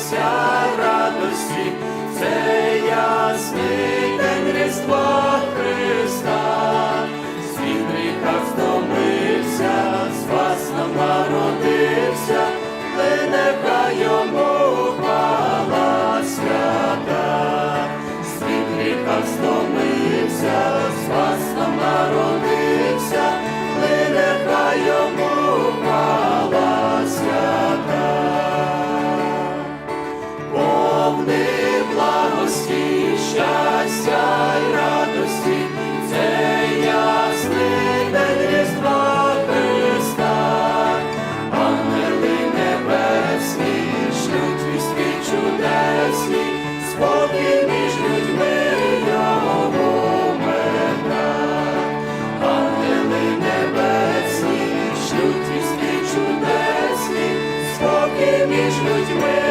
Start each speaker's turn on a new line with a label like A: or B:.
A: щастя, радості, це ясний день Різдва Христа, світ гріха втомився, спас нам народився, ми нехай йому пала свята, світ гріха втомився, щастя й радості, це ясний день Христа, ангели небесні, шлють вістки чудесні, спокій між людьми його мета. Ангели небесні, шлють вістки чудесні, спокій між людьми.